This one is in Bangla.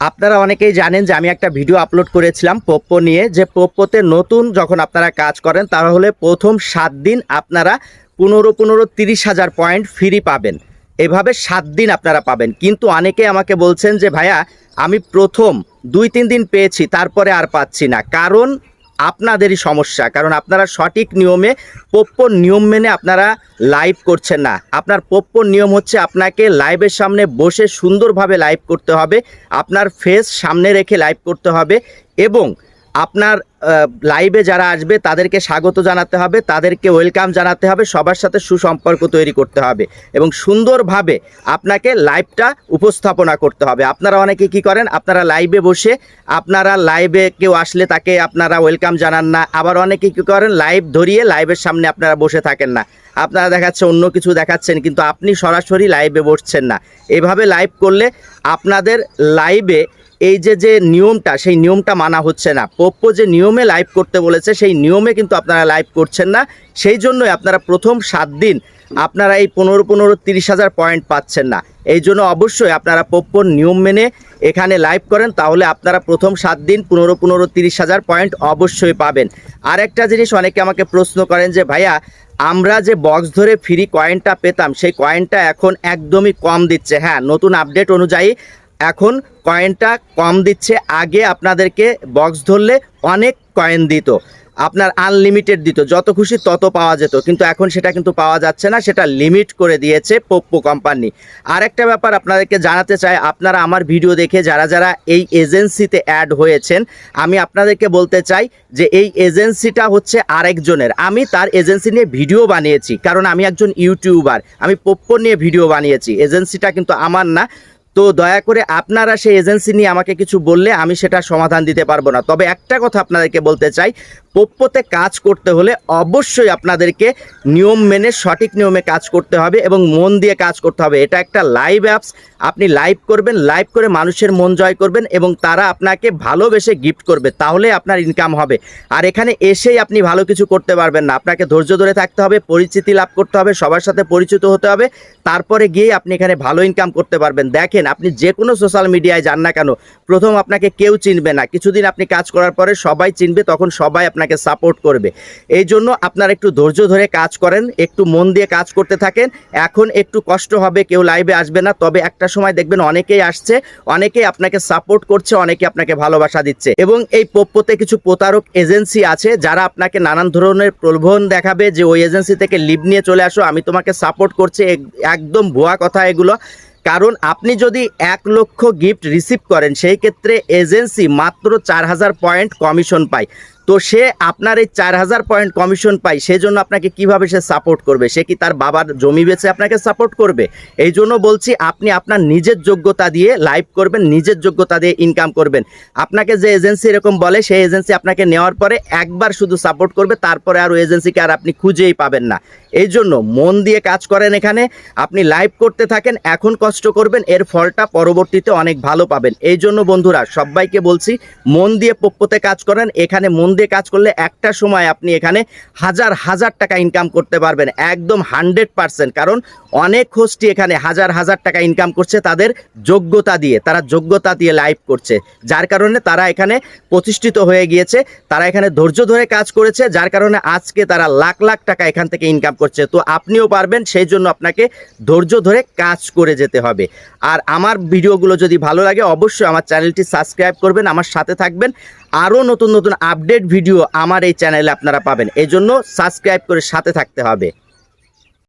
আপনারা অনেকেই জানেন যে আমি একটা ভিডিও আপলোড করেছিলাম পোপ্পো নিয়ে, যে পোপ্পোতে নতুন যখন আপনারা কাজ করেন, তাহলে প্রথম সাত দিন আপনারা পনেরো পনেরো তিরিশ হাজার পয়েন্ট ফ্রি পাবেন। এভাবে সাত দিন আপনারা পাবেন। কিন্তু অনেকে আমাকে বলছেন যে, ভাইয়া, আমি প্রথম দুই তিন দিন পেয়েছি, তারপরে আর পাচ্ছি না। কারণ আপনাদেরই সমস্যা, কারণ আপনারা সঠিক নিয়মে প্রপ্য নিয়ম মেনে আপনারা লাইভ করছেন না। আপনার প্রপ্য নিয়ম হচ্ছে আপনাকে লাইভের সামনে বসে সুন্দরভাবে লাইভ করতে হবে, আপনার ফেস সামনে রেখে লাইভ করতে হবে এবং আপনার লাইভে যারা আসবে, তাদেরকে স্বাগত জানাতে হবে, তাদেরকে ওয়েলকাম জানাতে হবে, সবার সাথে সুসম্পর্ক তৈরি করতে হবে এবং সুন্দরভাবে আপনাকে লাইভটা উপস্থাপনা করতে হবে। আপনারা অনেকে কি করেন? আপনারা লাইভে বসে, আপনারা লাইভে কেউ আসলে তাকে আপনারা ওয়েলকাম জানান না। আবার অনেকে কি করেন? লাইভ ধরিয়ে লাইভের সামনে আপনারা বসে থাকেন না। আপনারা দেখাচ্ছে অন্য কিছু দেখাচ্ছেন, কিন্তু আপনি সরাসরি লাইভে বসছেন না। এভাবে লাইভ করলে আপনাদের লাইভে এই যে যে নিয়মটা, সেই নিয়মটা মানা হচ্ছে না। পোপ্পো যে নিয়মে লাইভ করতে বলেছে, সেই নিয়মে কিন্তু আপনারা লাইভ করছেন না। সেই জন্যই আপনারা প্রথম সাত দিন আপনারা এই পনেরো পনেরো তিরিশ হাজার পয়েন্ট পাচ্ছেন না। এই জন্য অবশ্যই আপনারা পোপ্পোর নিয়ম মেনে এখানে লাইভ করেন, তাহলে আপনারা প্রথম সাত দিন পনেরো পনেরো তিরিশ হাজার পয়েন্ট অবশ্যই পাবেন। আর একটা জিনিস অনেকে আমাকে প্রশ্ন করেন যে, ভাইয়া, আমরা যে বক্স ধরে ফ্রি কয়েনটা পেতাম, সেই কয়েনটা এখন একদমই কম দিচ্ছে। হ্যাঁ নতুন আপডেট অনুযায়ী এখন কয়েনটা কম দিচ্ছে। আগে আপনাদেরকে বক্স ধরলে অনেক কয়েন দিত। আপনার আনলিমিটেড দিত। যত খুশি তত পাওয়া যেত। কিন্তু এখন সেটা কিন্তু পাওয়া যাচ্ছে না। সেটা লিমিট করে দিয়েছে পোপ্পো কোম্পানি আর একটা ব্যাপার আপনাদেরকে জানাতে চাই। আপনারা আমার ভিডিও দেখে যারা যারা এই এজেন্সিতে অ্যাড হয়েছেন, আমি আপনাদেরকে বলতে চাই যে এই এজেন্সিটা হচ্ছে আরেকজনের। আমি তার এজেন্সি নিয়ে ভিডিও বানিয়েছি। কারণ আমি একজন ইউটিউবার আমি পোপ্পো নিয়ে ভিডিও বানিয়েছি। এজেন্সিটা কিন্তু আমার না। তো দয়া করে আপনারা সেই এজেন্সি নিয়ে আমাকে কিছু বললে আমি সেটা সমাধান দিতে পারব না। তবে একটা কথা আপনাদেরকে বলতে চাই, পোপ্পোতে কাজ করতে হলে অবশ্যই আপনাদেরকে নিয়ম মেনে, সঠিক নিয়মে কাজ করতে হবে এবং মন দিয়ে কাজ করতে হবে। এটা একটা লাইভ অ্যাপস আপনি লাইভ করবেন লাইভ করে মানুষের মন জয় করবেন এবং তারা আপনাকে ভালোবেসে গিফট করবে, তাহলে আপনার ইনকাম হবে। আর এখানে এসেই আপনি ভালো কিছু করতে পারবেন না। আপনাকে ধৈর্য ধরে থাকতে হবে, পরিচিতি লাভ করতে হবে, সবার সাথে পরিচিত হতে হবে, তারপরে গিয়ে আপনি এখানে ভালো ইনকাম করতে পারবেন। দেখেন আপনি যে কোনো সোশ্যাল মিডিয়ায় যান না কেন, প্রথম আপনাকে কেউ চিনবে না। কিছুদিন আপনি কাজ করার পরে সবাই চিনবে, তখন সবাই আপনাকে সাপোর্ট করবে। এই জন্য আপনারা একটু ধৈর্য ধরে কাজ করেন, একটু মন দিয়ে কাজ করতে থাকেন। এখন একটু কষ্ট হবে, কেউ লাইভে আসবে না। তবে একটা সময় দেখবেন অনেকেই আসছে, অনেকেই আপনাকে সাপোর্ট করছে, অনেকে আপনাকে ভালোবাসা দিচ্ছে। এবং এই পোপ্পোতে কিছু প্রতারক এজেন্সি আছে, যারা আপনাকে নানান ধরনের প্রলোভন দেখাবে যে, ওই এজেন্সি থেকে লিভ নিয়ে চলে আসো, আমি তোমাকে সাপোর্ট করছি। এক- একদম ভুয়া কথা এগুলো। কারণ আপনি যদি এক লক্ষ গিফট রিসিভ করেন, সেই ক্ষেত্রে এজেন্সি মাত্র চার হাজার পয়েন্ট কমিশন পায়। তো সে আপনার এই চার হাজার পয়েন্ট কমিশন পায়, সেজন্য আপনাকে কীভাবে সে সাপোর্ট করবে? সে কি তার বাবার জমি বেচে আপনাকে সাপোর্ট করবে? এই জন্য বলছি, আপনি আপনার নিজের যোগ্যতা দিয়ে লাইভ করবেন, নিজের যোগ্যতা দিয়ে ইনকাম করবেন। আপনাকে যে এজেন্সি এরকম বলে, সেই এজেন্সি আপনাকে নেওয়ার পরে একবার শুধু সাপোর্ট করবে, তারপরে আর ওই এজেন্সিকে আর আপনি খুঁজেই পাবেন না। এই জন্য মন দিয়ে কাজ করেন এখানে, আপনি লাইভ করতে থাকেন, এখন কষ্ট করবেন, এর ফলটা পরবর্তীতে অনেক ভালো পাবেন। এই জন্য বন্ধুরা, সবাইকে বলছি, মন দিয়ে পপ্পোতে কাজ করেন, এখানে মন দিয়ে কাজ করলে একটা সময় আপনি এখানে হাজার হাজার টাকা ইনকাম করতে পারবেন। একদম হান্ড্রেড পারসেন্ট কারণ অনেক হোস্টই এখানে হাজার হাজার টাকা ইনকাম করছে তাদের যোগ্যতা দিয়ে, তারা যোগ্যতা দিয়ে লাইভ করছে। যার কারণে তারা এখানে প্রতিষ্ঠিত হয়ে গিয়েছে, তারা এখানে ধৈর্য ধরে কাজ করেছে, যার কারণে আজকে তারা লাখ লাখ টাকা এখান থেকে ইনকাম করছে। তো আপনিও পারবেন, সেই জন্য আপনাকে ধৈর্য ধরে কাজ করে যেতে হবে। আর আমার ভিডিওগুলো যদি ভালো লাগে, অবশ্যই আমার চ্যানেলটি সাবস্ক্রাইব করবেন, আমার সাথে থাকবেন। আরও নতুন নতুন আপডেট ভিডিও আমার এই চ্যানেলে আপনারা পাবেন। এজন্য সাবস্ক্রাইব করে সাথে থাকতে হবে।